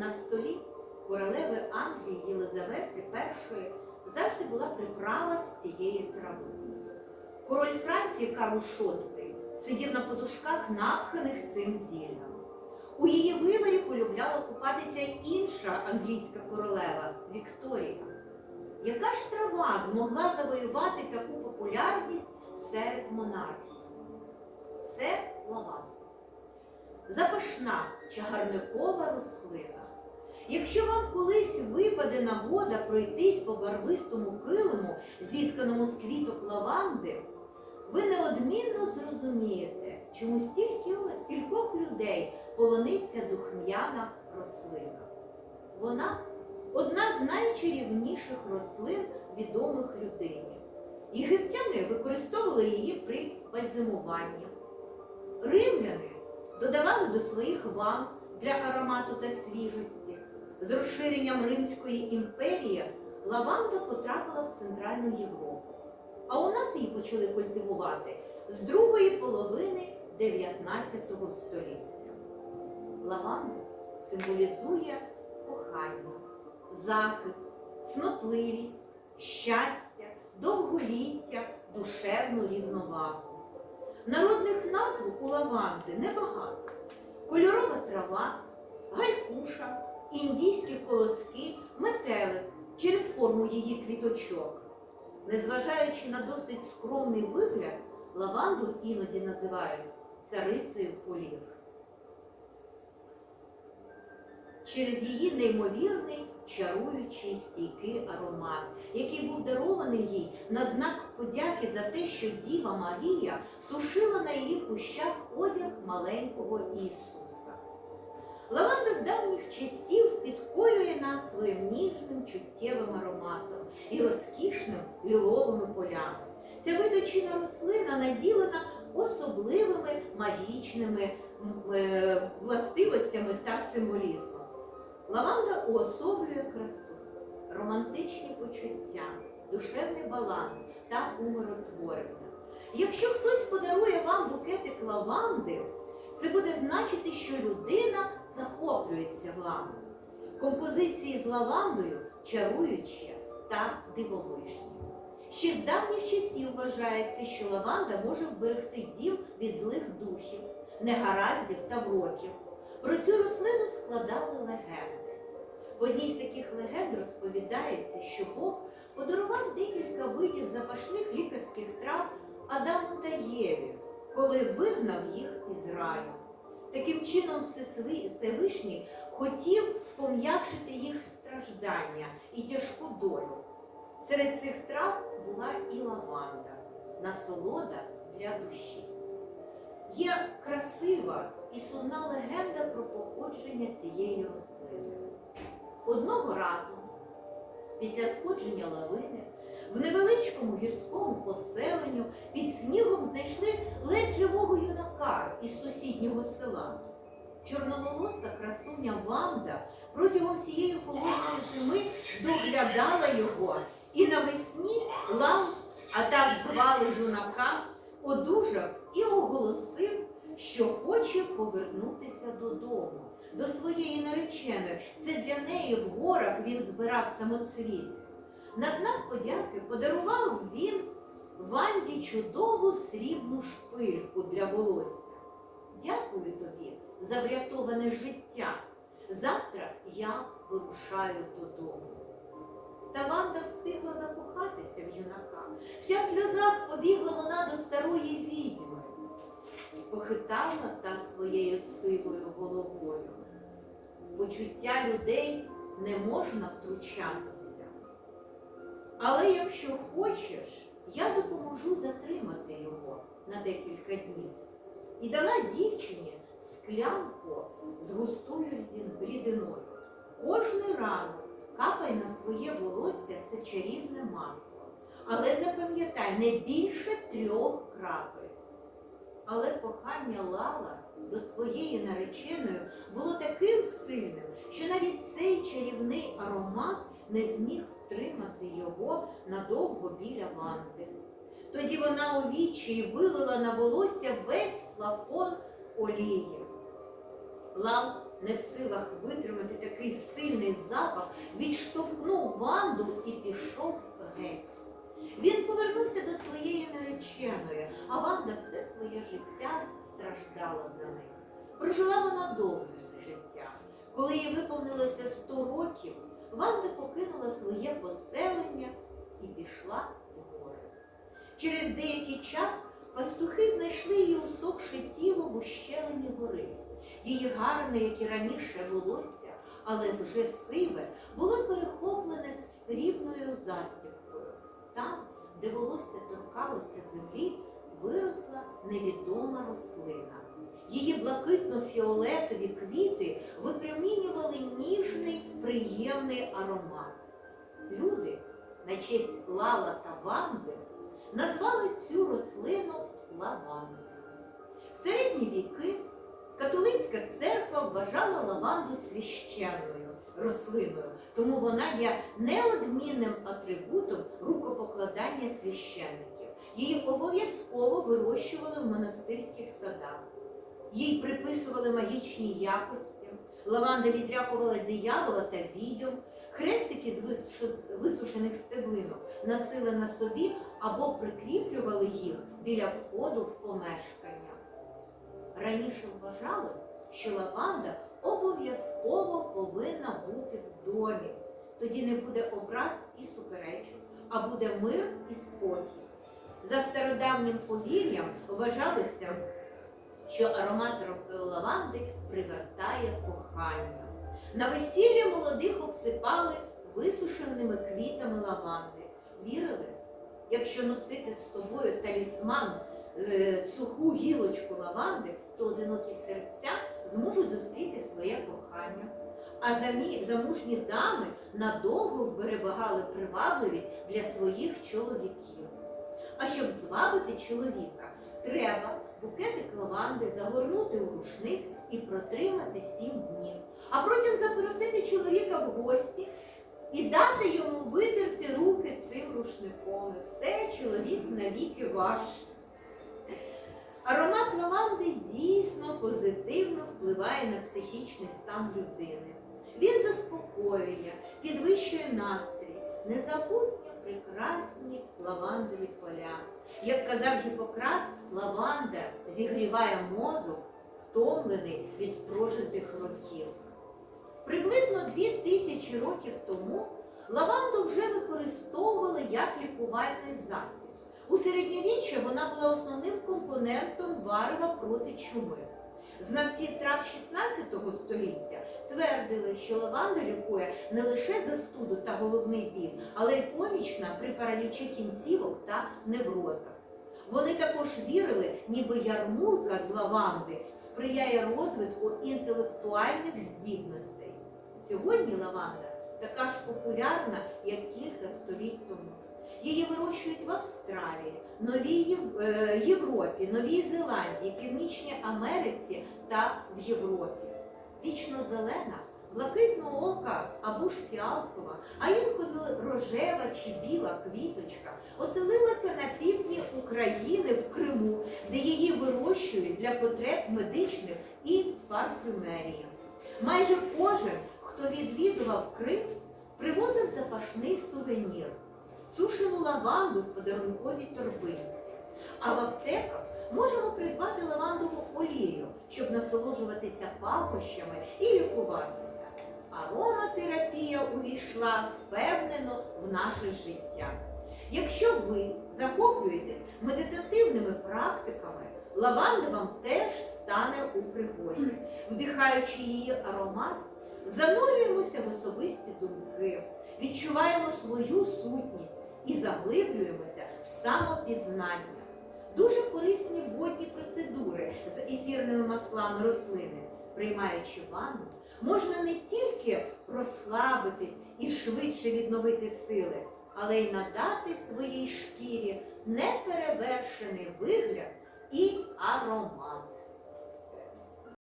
на столі королеви Англії Єлизавети І завжди була приправа з цієї трави. Король Франції Карл VI сидів на подушках, напханих цим зіллям. У її виварі полюбляла купатися й інша англійська королева Вікторія. Яка ж трава змогла завоювати таку популярність серед монархів? Це лаванда. Запашна чагарникова рослина. Якщо вам колись випаде нагода пройтись по барвистому килиму, зітканому з квіток лаванди, ви неодмінно зрозумієте, чому стільки, стількох людей полониться духм'яна рослина. Вона одна з найчарівніших рослин, відомих людині. Єгиптяни використовували її при бальзамуванні. Римляни додавали до своїх ванн для аромату та свіжості. З розширенням Римської імперії лаванда потрапила в Центральну Європу. А у нас її почали культивувати з другої половини 19 століття. Лаванда символізує кохання, захист, цнотливість, щастя, довголіття, душевну рівновагу. Народних назв у лаванди небагато. Кольорова трава, галькуша, індійські колоски, метелик через форму її квіточок. Незважаючи на досить скромний вигляд, лаванду іноді називають царицею полів. Через її неймовірний чаруючий стійкий аромат, який був дарований їй на знак подяки за те, що Діва Марія сушила на її кущах одяг маленького Ісуса. Лаванда з давніх часів підкорює нас своїм ніжним чуттєвим ароматом і розкішним ліловими полями. Ця виточена рослина наділена особливими магічними е, властивостями та символізмом. Лаванда уособлює красу, романтичні почуття, душевний баланс та умиротворення. Якщо хтось подарує вам букетик лаванди, це буде значити, що людина захоплюється вами. Композиції з лавандою чаруючі та дивовижні. Ще з давніх часів вважається, що лаванда може вберегти дім від злих духів, негараздів та вроків. Про цю рослину складали легенди. В одній з таких легенд розповідається, що Бог подарував декілька видів запашних лікарських трав Адаму та Єві, коли вигнав їх із раю. Таким чином, Всевишній хотів пом'якшити їх страждання і тяжку долю. Серед цих трав була і лаванда, насолода для душі. Є красива і сумна легенда про походження цієї рослини. Одного разу, після сходження лавини, в невеличкому гірському поселенню під снігом знайшли ледь живого юнака із сусіднього села. Чорноволоса красуня Ванда протягом всієї холодної зими доглядала його і навесні лав, а так звали юнака, одужав і оголосив, що хоче повернутися додому, до своєї нареченої. Це для неї в горах він збирав самоцвіти. На знак подяки подарував він Ванді чудову срібну шпильку для волосся. Дякую тобі за врятоване життя. Завтра я вирушаю додому. Та Ванда встигла закохатися в юнака. Вся в сльозах побігла вона до старої відьми. Похитала та своєю сивою головою. Почуття людей не можна втручатися. Але якщо хочеш, я допоможу затримати його на декілька днів. І дала дівчині склянку з густою рідин- рідиною. Кожний ранок капай на своє волосся це чарівне масло. Але запам'ятай, не більше трьох крапель. Але кохання Лала до своєї нареченої було таким сильним, що навіть цей чарівний аромат не зміг втримати його надовго біля ванти. Тоді вона у відчаї вилила на волосся весь флакон олії. Лал не в силах витримати такий сильний запах, відштовхнув Ванду і пішов геть. Він повернувся до своєї нареченої, а Ванда все своє життя страждала за них. Прожила вона довге життя. Коли їй виповнилося 100 років, Ванда покинула своє поселення і пішла в гори. Через деякий час пастухи знайшли її усохше тіло в ущелині гори. Її гарне, як і раніше, волосся, але вже сиве, було перехоплене срібною застібкою. Там, де волосся торкалося землі, виросла невідома рослина. Її блакитно-фіолетові квіти випромінювали приємний аромат. Люди на честь Лала та Ванди назвали цю рослину лавандою. В середні віки католицька церква вважала лаванду священною рослиною, тому вона є неодмінним атрибутом рукопокладання священників. Її обов'язково вирощували в монастирських садах. Їй приписували магічні якості. Лаванда відлякувала диявола та відьом. Хрестики з висушених стеблинок носили на собі або прикріплювали їх біля входу в помешкання. Раніше вважалось, що лаванда обов'язково повинна бути в домі. Тоді не буде образ і суперечок, а буде мир і спокій. За стародавнім повір'ям вважалося, що аромат лаванди привертає кохання. На весілля молодих обсипали висушеними квітами лаванди. Вірили, якщо носити з собою талісман е, суху гілочку лаванди, то одинокі серця зможуть зустріти своє кохання. А замужні дами надовго вберегали привабливість для своїх чоловіків. А щоб звабити чоловіка, треба букетик лаванди загорнути у рушник і протримати сім днів. А потім запросити чоловіка в гості і дати йому витерти руки цим рушником. Все, чоловік навіки ваш. Аромат лаванди дійсно позитивно впливає на психічний стан людини. Він заспокоює, підвищує настрій, незабутньо прекрасні поля. Як казав Гіппократ, лаванда зігріває мозок, втомлений від прожитих років. Приблизно дві тисячі років тому лаванду вже використовували як лікувальний засіб. У середньовіччя вона була основним компонентом варева проти чуми. Знавці трав 16 століття твердили, що лаванда лікує не лише застуду та головний біль, але й помічна при паралічі кінцівок та неврозах. Вони також вірили, ніби ярмулка з лаванди сприяє розвитку інтелектуальних здібностей. Сьогодні лаванда така ж популярна, як кілька століть тому. Її вирощують в Австралії, Новій е, Європі, Новій Зеландії, Північній Америці та в Європі. Вічно зелена, блакитного ока або ж фіалкова, а інколи рожева чи біла квіточка оселилася на півдні України в Криму, де її вирощують для потреб медичних і парфюмерії. Майже кожен, хто відвідував Крим, привозив запашний сувенір сушену лаванду в подарунковій торбинці. А в аптеках можемо придбати лавандову олію, щоб насолоджуватися пахощами і лікуватися. Ароматерапія увійшла впевнено в наше життя. Якщо ви захоплюєтесь медитативними практиками, лаванда вам теж стане у пригоді. Вдихаючи її аромат, занурюємося в особисті думки, відчуваємо свою сутність і заглиблюємося в самопізнання. Дуже корисні водні процедури з ефірними маслами рослини. Приймаючи ванну, можна не тільки розслабитись і швидше відновити сили, але й надати своїй шкірі неперевершений вигляд і аромат.